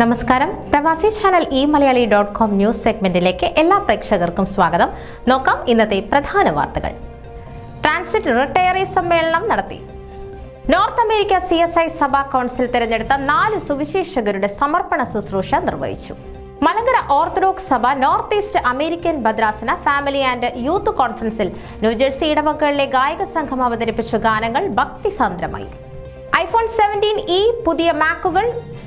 നമസ്കാരം. Pravasi channel e Malayali dot com news സെഗ്മെന്റിലേക്ക് എല്ലാ പ്രേക്ഷകർക്കും സ്വാഗതം. നോക്കാം ഇന്നത്തെ പ്രധാന വാർത്തകൾ. ട്രാൻസിറ്റ് റിട്ടയറി സമ്മേളനം നടത്തി. North America C S I സഭാ കൗൺസിൽ തിരഞ്ഞെടുത്ത നാല് സുവിശേഷകരുടെ സമർപ്പണ ശുശ്രൂഷ നിർവഹിച്ചു. മലങ്കര ഓർത്തഡോക്സ് സഭ നോർത്ത് ഈസ്റ്റ് അമേരിക്കൻ ഭദ്രാസന ഫാമിലി ആൻഡ് യൂത്ത് കോൺഫറൻസിൽ ന്യൂജേഴ്സി ഇടവകളിലെ ഗായക സംഘം അവതരിപ്പിച്ച ഗാനങ്ങൾ ഭക്തിസാന്ദ്രമായി ഐഫോൺ സെവന്റീൻ ഇ പുതിയ മാക്കുകൾ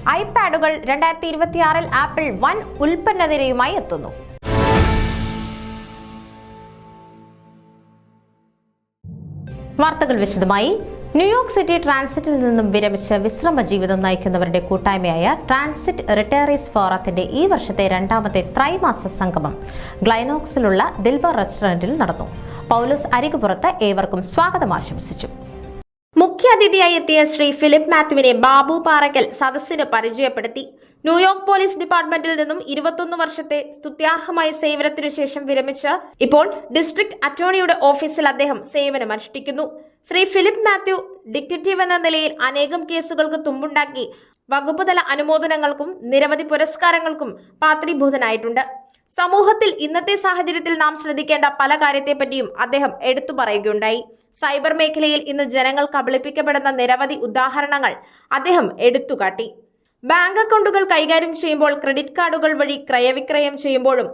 ഐപാഡുകൾ രണ്ടായിരത്തി ഇരുപത്തിയാറിൽ ആപ്പിൾ വൻ ഉൽപ്പന്ന നിരയുമായി എത്തുന്നു. വാർത്തകൾ വിശദമായി. ന്യൂയോർക്ക് സിറ്റി ട്രാൻസിറ്റിൽ നിന്നും വിരമിച്ച് വിശ്രമ ജീവിതം നയിക്കുന്നവരുടെ കൂട്ടായ്മയായ ട്രാൻസിറ്റ് റിട്ടയറീസ് ഫോറത്തിന്റെ ഈ വർഷത്തെ രണ്ടാമത്തെ ത്രൈമാസ സംഗമം ഗ്ലൈനോക്സിലുള്ള ദിൽബർ റെസ്റ്റോറന്റിൽ നടന്നു. പൗലോസ് അരികുപുറത്ത് ഏവർക്കും സ്വാഗതം ആശംസിച്ചു. മുഖ്യാതിഥിയായി എത്തിയ ശ്രീ ഫിലിപ്പ് മാത്യുവിനെ ബാബു പാറയ്ക്കൽ സദസ്സിന് പരിചയപ്പെടുത്തി. ന്യൂയോർക്ക് പോലീസ് ഡിപ്പാർട്ട്മെന്റിൽ നിന്നും ഇരുപത്തൊന്ന് വർഷത്തെ സ്തുത്യാർഹമായ സേവനത്തിനു ശേഷം വിരമിച്ച ഇപ്പോൾ ഡിസ്ട്രിക്ട് അറ്റോർണിയുടെ ഓഫീസിൽ അദ്ദേഹം സേവനമനുഷ്ഠിക്കുന്നു. ശ്രീ ഫിലിപ്പ് മാത്യു ഡിക്റ്റേറ്റീവ് എന്ന നിലയിൽ അനേകം കേസുകൾക്ക് തുമ്പുണ്ടാക്കി വകുപ്പുതല അനുമോദനങ്ങൾക്കും നിരവധി പുരസ്കാരങ്ങൾക്കും പാത്രീഭൂതനായിട്ടുണ്ട്. സമൂഹത്തിൽ ഇന്നത്തെ സാഹചര്യത്തിൽ നാം ശ്രദ്ധിക്കേണ്ട പല കാര്യത്തെപ്പറ്റിയും അദ്ദേഹം എടുത്തു പറയുകയുണ്ടായി. സൈബർ മേഖലയിൽ ഇന്ന് ജനങ്ങൾ കബളിപ്പിക്കപ്പെടുന്ന നിരവധി ഉദാഹരണങ്ങൾ അദ്ദേഹം എടുത്തുകാട്ടി ബാങ്ക് അക്കൗണ്ടുകൾ കൈകാര്യം ചെയ്യുമ്പോൾ ക്രെഡിറ്റ് കാർഡുകൾ വഴി ക്രയവിക്രയം ചെയ്യുമ്പോഴും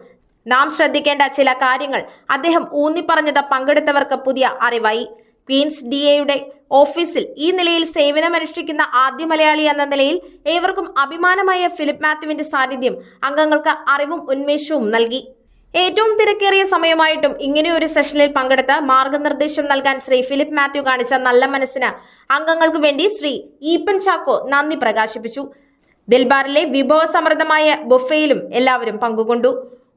നാം ശ്രദ്ധിക്കേണ്ട ചില കാര്യങ്ങൾ അദ്ദേഹം ഊന്നിപ്പറഞ്ഞത് പങ്കെടുത്തവർക്ക് പുതിയ അറിവായി. ക്വീൻസ് ഡി എയുടെ ഓഫീസിൽ ഈ നിലയിൽ സേവനമനുഷ്ഠിക്കുന്ന ആദ്യ മലയാളി എന്ന നിലയിൽ ഏവർക്കും അഭിമാനമായ ഫിലിപ്പ് മാത്യുവിന്റെ സാന്നിധ്യം അംഗങ്ങൾക്ക് അറിവും ഉന്മേഷവും നൽകി. ഏറ്റവും തിരക്കേറിയ സമയമായിട്ടും ഇങ്ങനെയൊരു സെഷനിൽ പങ്കെടുത്ത് മാർഗനിർദ്ദേശം നൽകാൻ ശ്രീ ഫിലിപ്പ് മാത്യു കാണിച്ച നല്ല മനസ്സിന് അംഗങ്ങൾക്ക് വേണ്ടി ശ്രീ ഈപ്പൻ ചാക്കോ നന്ദി പ്രകാശിപ്പിച്ചു. ദിൽബാറിലെ വിഭവസമൃദ്ധമായ ബുഫയിലും എല്ലാവരും പങ്കുകൊണ്ടു.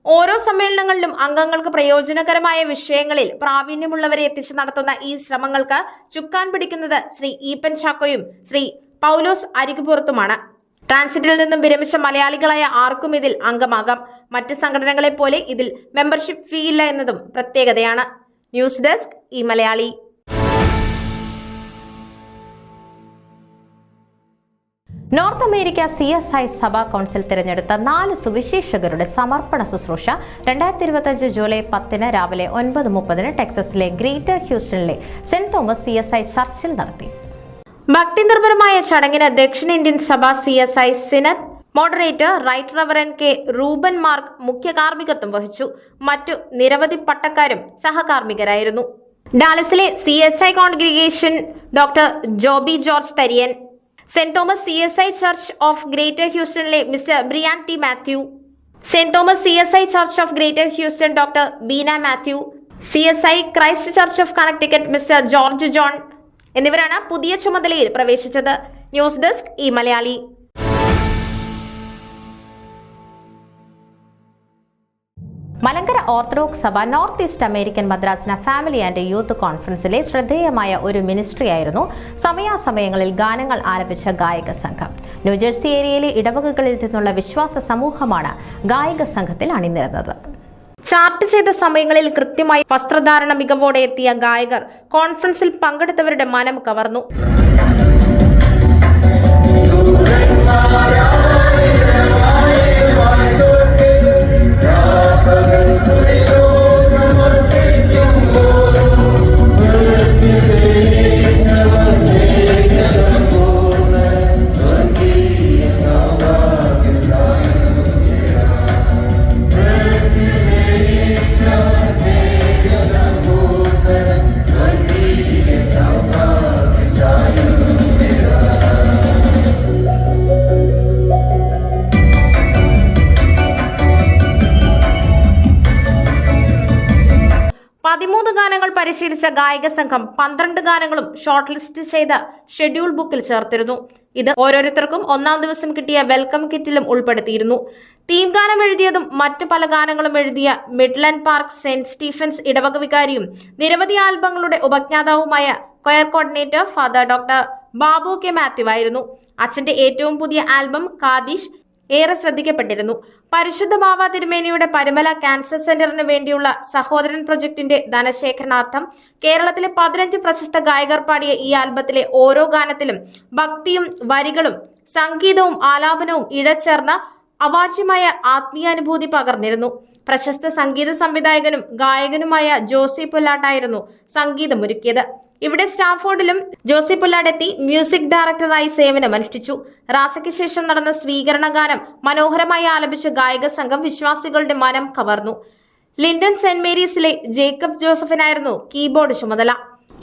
ഓരോ സമ്മേളനങ്ങളിലും അംഗങ്ങൾക്ക് പ്രയോജനകരമായ വിഷയങ്ങളിൽ പ്രാവീണ്യമുള്ളവരെ എത്തിച്ച് നടത്തുന്ന ഈ ശ്രമങ്ങൾക്ക് ചുക്കാൻ പിടിക്കുന്നത് ശ്രീ ഈപ്പൻ ചാക്കോയും ശ്രീ പൗലോസ് അരികുപുറത്തുമാണ്. ട്രാൻസിറ്റിൽ നിന്നും വിരമിച്ച മലയാളികളായ ആർക്കും ഇതിൽ അംഗമാകാം. മറ്റ് സംഘടനകളെ പോലെ ഇതിൽ മെമ്പർഷിപ്പ് ഫീ ഇല്ല എന്നതും പ്രത്യേകതയാണ്. News desk e Malayali. North America C S I സഭാ കൗൺസിൽ തിരഞ്ഞെടുത്ത നാല് സുവിശേഷകരുടെ സമർപ്പണ ശുശ്രൂഷ രണ്ടായിരത്തി ഇരുപത്തിയഞ്ച് ജൂലൈ പത്തിന് രാവിലെ ഒൻപത് മുപ്പതിന് ടെക്സസിലെ greater ഹ്യൂസ്റ്റണിലെ Saint Thomas C S I ചർച്ചിൽ നടത്തി. ഭക്തിനിർഭരമായ ചടങ്ങിന് ദക്ഷിണേന്ത്യൻ സഭ C S I synod moderator right reverend K Reuben Mark മുഖ്യ കാർമ്മികത്വം വഹിച്ചു. മറ്റു നിരവധി പട്ടക്കാരും സഹകാർമ്മികരായിരുന്നു. ഡാലസിലെ C S I congregation doctor Joby George Tharian Saint Thomas C S I church of greater ഹ്യൂസ്റ്റണിലെ mister Brian T Mathew. Saint Thomas C S I church of greater Houston doctor Beena Mathew. C S I Christ church of Connecticut mister George John എന്നിവരാണ് പുതിയ ചുമതലയിൽ പ്രവേശിച്ചത്. News desk e Malayali. Malankara Orthodox സഭ North East American മദ്രാസിന family and youth കോൺഫറൻസിലെ ശ്രദ്ധേയമായ ഒരു മിനിസ്ട്രിയായിരുന്നു സമയാസമയങ്ങളിൽ ഗാനങ്ങൾ ആലപിച്ച ഗായക സംഘം. ന്യൂജേഴ്സി ഏരിയയിലെ ഇടവകകളിൽ നിന്നുള്ള വിശ്വാസ സമൂഹമാണ് ഗായക സംഘത്തിൽ അണിനിരന്നത്. ചാർട്ട് ചെയ്ത സമയങ്ങളിൽ കൃത്യമായി വസ്ത്രധാരണ മികവോടെ എത്തിയ ഗായകർ കോൺഫറൻസിൽ പങ്കെടുത്തവരുടെ മനം കവർന്നു പരിശീലിച്ച ഗായക സംഘം പന്ത്രണ്ട് ഗാനങ്ങളും ഷോർട്ട് ലിസ്റ്റ് ചെയ്ത ഷെഡ്യൂൾ ബുക്കിൽ ചേർത്തിരുന്നു. ഇത് ഓരോരുത്തർക്കും ഒന്നാം ദിവസം കിട്ടിയ വെൽക്കം കിറ്റിലും ഉൾപ്പെടുത്തിയിരുന്നു. തീം ഗാനം എഴുതിയതും മറ്റു പല ഗാനങ്ങളും എഴുതിയ മിഡ്ലാൻഡ് പാർക്ക് സെന്റ് സ്റ്റീഫൻസ് ഇടവക വികാരിയും നിരവധി ആൽബങ്ങളുടെ ഉപജ്ഞാതാവുമായ choir coordinator father doctor Babu K Mathew ആയിരുന്നു. അച്ഛന്റെ ഏറ്റവും പുതിയ ആൽബം കാദിഷ് ഏറെ ശ്രദ്ധിക്കപ്പെട്ടിരുന്നു. പരിശുദ്ധ ബാബ തിരുമേനിയുടെ പരുമല ക്യാൻസർ സെന്ററിന് വേണ്ടിയുള്ള സഹോദരൻ പ്രൊജക്ടിന്റെ ധനശേഖരണാർത്ഥം കേരളത്തിലെ പതിനഞ്ച് പ്രശസ്ത ഗായകർ പാടിയ ഈ ആൽബത്തിലെ ഓരോ ഗാനത്തിലും ഭക്തിയും വരികളും സംഗീതവും ആലാപനവും ഇഴചേർന്ന അവാച്യമായ ആത്മീയാനുഭൂതി പകർന്നിരുന്നു. പ്രശസ്ത സംഗീത സംവിധായകനും ഗായകനുമായ ജോസി പുല്ലാട്ടായിരുന്നു സംഗീതമൊരുക്കിയത് ഇവിടെ സ്റ്റാഫോർഡിലും ജോസി പുല്ലാടെത്തി മ്യൂസിക് ഡയറക്ടറായി സേവനമനുഷ്ഠിച്ചു. റാസയ്ക്ക് ശേഷം നടന്ന സ്വീകരണ ഗാനം മനോഹരമായി ആലപിച്ച ഗായക സംഘം വിശ്വാസികളുടെ മനം കവർന്നു. ലിൻഡൻ സെന്റ് മേരീസിലെ ജേക്കബ് ജോസഫിനായിരുന്നു കീബോർഡ് ചുമതല.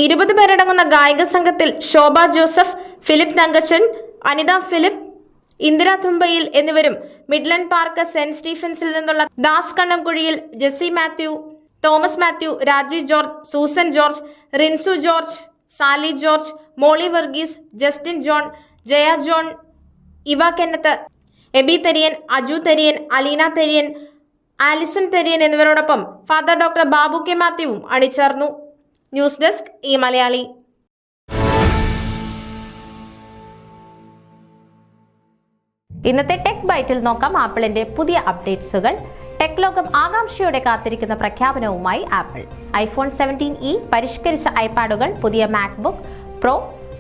ഇരുപത് പേരടങ്ങുന്ന ഗായക സംഘത്തിൽ Shobha Joseph Philip Thankachan Anitha Philip Indira Thumbayil എന്നിവരും മിഡ്ലൻഡ് പാർക്ക് സെന്റ് സ്റ്റീഫൻസിൽ നിന്നുള്ള Das Kannamkuzhiyil Jessy Mathew Thomas Mathew Rajeev George Susan George Rinsu George Sally George Molly Varghese Justin John Jaya John Eva Kenneth Eby Therian Aju Therian Aleena Therian Allison Therian എന്നിവരോടൊപ്പം father doctor Babu K മാത്യുവും അണിചേർന്നു. News desk ഈ മലയാളി. ഇന്നത്തെ tech ബൈറ്റിൽ നോക്കാം ആപ്പിളിന്റെ പുതിയ അപ്ഡേറ്റ്സുകൾ. Tech ലോകം ആകാംക്ഷയോടെ കാത്തിരിക്കുന്ന പ്രഖ്യാപനവുമായി ആപ്പിൾ. ഐഫോൺ സെവന്റീൻ ഇ പരിഷ്കരിച്ച ഐപാഡുകൾ പുതിയ മാക്ബുക്ക് പ്രോ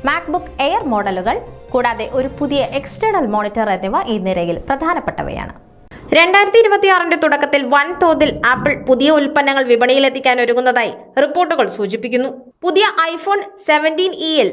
മാക്ബുക്ക് എയർ മോഡലുകൾ കൂടാതെ ഒരു പുതിയ എക്സ്റ്റേണൽ മോണിറ്റർ എന്നിവ ഈ നിരയിൽ പ്രധാനപ്പെട്ടവയാണ്. രണ്ടായിരത്തി ഇരുപത്തിയാറിന്റെ തുടക്കത്തിൽ വൻതോതിൽ ആപ്പിൾ പുതിയ ഉൽപ്പന്നങ്ങൾ വിപണിയിലെത്തിക്കാൻ ഒരുങ്ങുന്നതായി റിപ്പോർട്ടുകൾ സൂചിപ്പിക്കുന്നു. പുതിയ ഐഫോൺ സെവന്റീൻ ഇയിൽ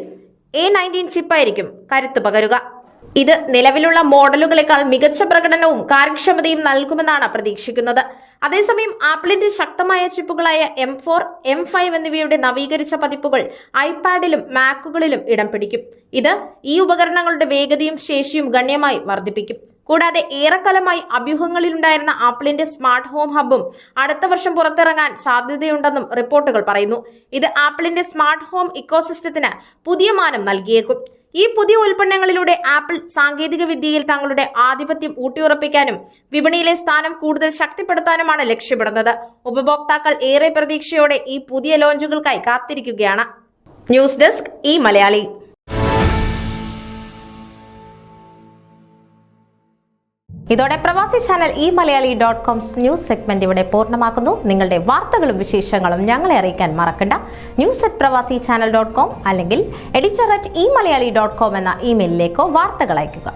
എ നയന്റീൻ ചിപ്പായിരിക്കും കരുത്തു പകരുക. ഇത് നിലവിലുള്ള മോഡലുകളെക്കാൾ മികച്ച പ്രകടനവും കാര്യക്ഷമതയും നൽകുമെന്നാണ് പ്രതീക്ഷിക്കുന്നത്. അതേസമയം ആപ്പിളിന്റെ ശക്തമായ ചിപ്പുകളായ എം ഫോർ എം ഫൈവ് എന്നിവയുടെ നവീകരിച്ച പതിപ്പുകൾ ഐപാഡിലും മാക്കുകളിലും ഇടം പിടിക്കും. ഇത് ഈ ഉപകരണങ്ങളുടെ വേഗതയും ശേഷിയും ഗണ്യമായി വർദ്ധിപ്പിക്കും. കൂടാതെ ഏറെക്കാലമായി അഭ്യൂഹങ്ങളിലുണ്ടായിരുന്ന ആപ്പിളിന്റെ സ്മാർട്ട് ഹോം ഹബും അടുത്ത വർഷം പുറത്തിറങ്ങാൻ സാധ്യതയുണ്ടെന്നും റിപ്പോർട്ടുകൾ പറയുന്നു. ഇത് ആപ്പിളിന്റെ സ്മാർട്ട് ഹോം ഇക്കോസിസ്റ്റത്തിന് പുതിയ മാനം നൽകിയേക്കും. ഈ പുതിയ ഉൽപ്പന്നങ്ങളിലൂടെ ആപ്പിൾ സാങ്കേതിക വിദ്യയിൽ തങ്ങളുടെ ആധിപത്യം ഊട്ടിയുറപ്പിക്കാനും വിപണിയിലെ സ്ഥാനം കൂടുതൽ ശക്തിപ്പെടുത്താനുമാണ് ലക്ഷ്യപ്പെടുന്നത് ഉപഭോക്താക്കൾ ഏറെ പ്രതീക്ഷയോടെ ഈ പുതിയ ലോഞ്ചുകൾക്കായി കാത്തിരിക്കുകയാണ്. ന്യൂസ് ഡെസ്ക് ഈ മലയാളി. ഇതോടെ Pravasi channel e Malayali dot com's news segment ഇവിടെ പൂർണമാക്കുന്നു. നിങ്ങളുടെ വാർത്തകളും വിശേഷങ്ങളും ഞങ്ങളെ അറിയിക്കാൻ മറക്കണ്ട. News at Pravasi channel dot com അല്ലെങ്കിൽ editor at e Malayali dot com എന്ന ഇമെയിലിലേക്കോ വാർത്തകൾ അയയ്ക്കുക.